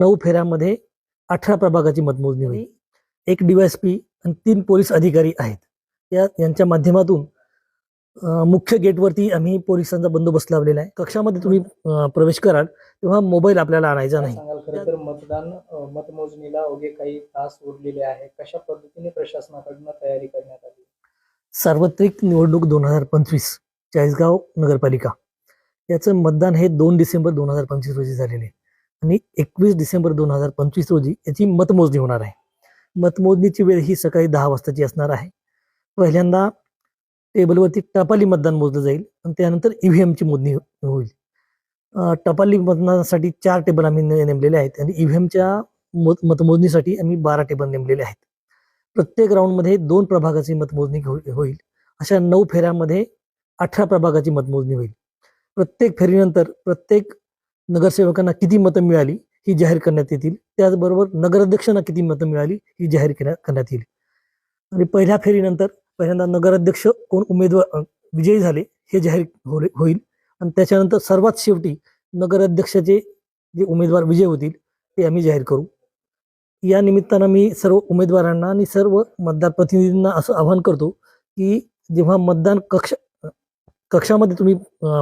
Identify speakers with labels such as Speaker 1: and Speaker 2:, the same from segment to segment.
Speaker 1: नऊ फेऱ्यामध्ये अठरा प्रभागाची मतमोजणी होईल. एक डीवायएसपी आणि तीन पोलीस अधिकारी आहेत. या यांच्या माध्यमातून मुख्य गेटवरती आम्ही पोलिसांचा बंदोबस्त लावलेला आहे. कक्षामध्ये तुम्ही प्रवेश कराल तेव्हा मोबाईल आपल्याला आणायचा नाही.
Speaker 2: तर मतदान मतमोजणीला अवघे काही तास उरलेले आहे. कशा पद्धतीने प्रशासनाकडनं तयारी करण्यात आली?
Speaker 1: सार्वत्रिक निवडणूक दोन हजार पंचवीस चाळीसगाव नगरपालिका. याचं मतदान हे दोन डिसेंबर दोन हजार पंचवीस रोजी झालेले आहे. आणि एकवीस डिसेंबर दोन हजार पंचवीस रोजी याची मतमोजणी होणार आहे. मतमोजणीची वेळ ही सकाळी दहा वाजताची असणार आहे. पहिल्यांदा टेबलवरती टपाली मतदान मोजलं जाईल आणि त्यानंतर ईव्हीएमची मोजणी हो-, होईल. टपाली मतदानासाठी चार टेबल आम्ही ने- नेमलेले आहेत आणि ईव्हीएमच्या मत मतमोजणीसाठी आम्ही बारा टेबल नेमलेले आहेत. प्रत्येक राऊंडमध्ये दोन प्रभागाची मतमोजणी हो-, होईल. अशा नऊ फेऱ्यामध्ये अठरा प्रभागाची मतमोजणी होईल. प्रत्येक फेरीनंतर प्रत्येक नगरसेवकांना किती मतं मिळाली ही जाहीर करण्यात येतील. त्याचबरोबर नगराध्यक्षांना किती मतं मिळाली ही जाहीर करण्यात येईल. आणि पहिल्या फेरीनंतर पहिल्यांदा नगराध्यक्ष कोण उमेदवार विजयी झाले हे जाहीर होईल. आणि त्याच्यानंतर सर्वात शेवटी नगराध्यक्षाचे जे उमेदवार विजय होतील ते आम्ही जाहीर करू. या निमित्तानं मी सर्व उमेदवारांना आणि सर्व मतदार प्रतिनिधींना असं आवाहन करतो की जेव्हा मतदान कक्ष कक्षामध्ये तुम्ही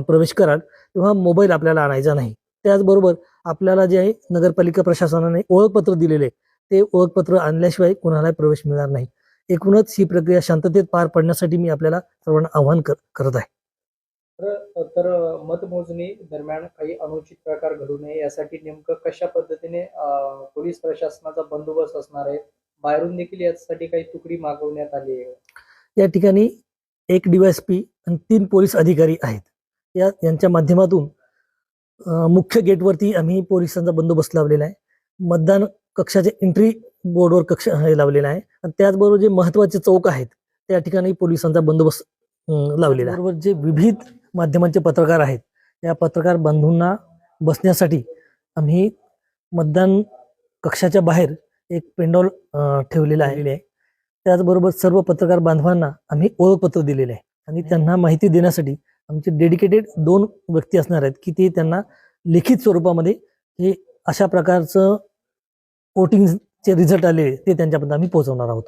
Speaker 1: प्रवेश कराल तेव्हा मोबाईल आपल्याला आणायचा नाही. त्याचबरोबर आपल्याला जे आहे नगरपालिका प्रशासनाने ओळखपत्र दिलेले ते ओळखपत्र आणल्याशिवाय कोणाला प्रवेश मिळणार नाही. एकूणच ही प्रक्रिया शांततेत पार पडण्यासाठी मी आपल्याला सर्वांना आवाहन कर- करत आहे.
Speaker 2: तर तर मतमोजणी दरम्यान काही अनुचित प्रकार घडू नये यासाठी नेमकं कशा पद्धतीने पोलीस प्रशासनाचा बंदोबस्त असणार आहे? बाहेरून देखील यासाठी काही तुकडी मागवण्यात आली आहे.
Speaker 1: या ठिकाणी एक डीवायएसपी आणि तीन पोलीस अधिकारी आहेत. या यांच्या माध्यमातून मुख्य गेटवरती आम्ही पोलिसांचा बंदोबस्त लावलेला आहे. मतदान कक्षाचे एंट्री बोर्डवर कक्ष हे लावलेला आहे. आणि त्याचबरोबर जे महत्त्वाचे चौक आहेत त्या ठिकाणी पोलिसांचा बंदोबस्त लावलेला आहे. बरोबर जे विविध माध्यमांचे पत्रकार आहेत या पत्रकार बंधूंना बसण्यासाठी आम्ही मतदान कक्षाच्या बाहेर एक पेंडॉल ठेवलेला आहे. त्याचबरोबर सर्व पत्रकार बांधवांना आम्ही ओळखपत्र दिलेले आहे. आणि त्यांना माहिती देण्यासाठी आमचे डेडिकेटेड दोन व्यक्ती असणार आहेत की ते त्यांना लिखित स्वरूपामध्ये हे अशा प्रकारचं वोटिंगचे रिझल्ट आले ते त्यांच्यापर्यंत आम्ही पोहोचवणार आहोत.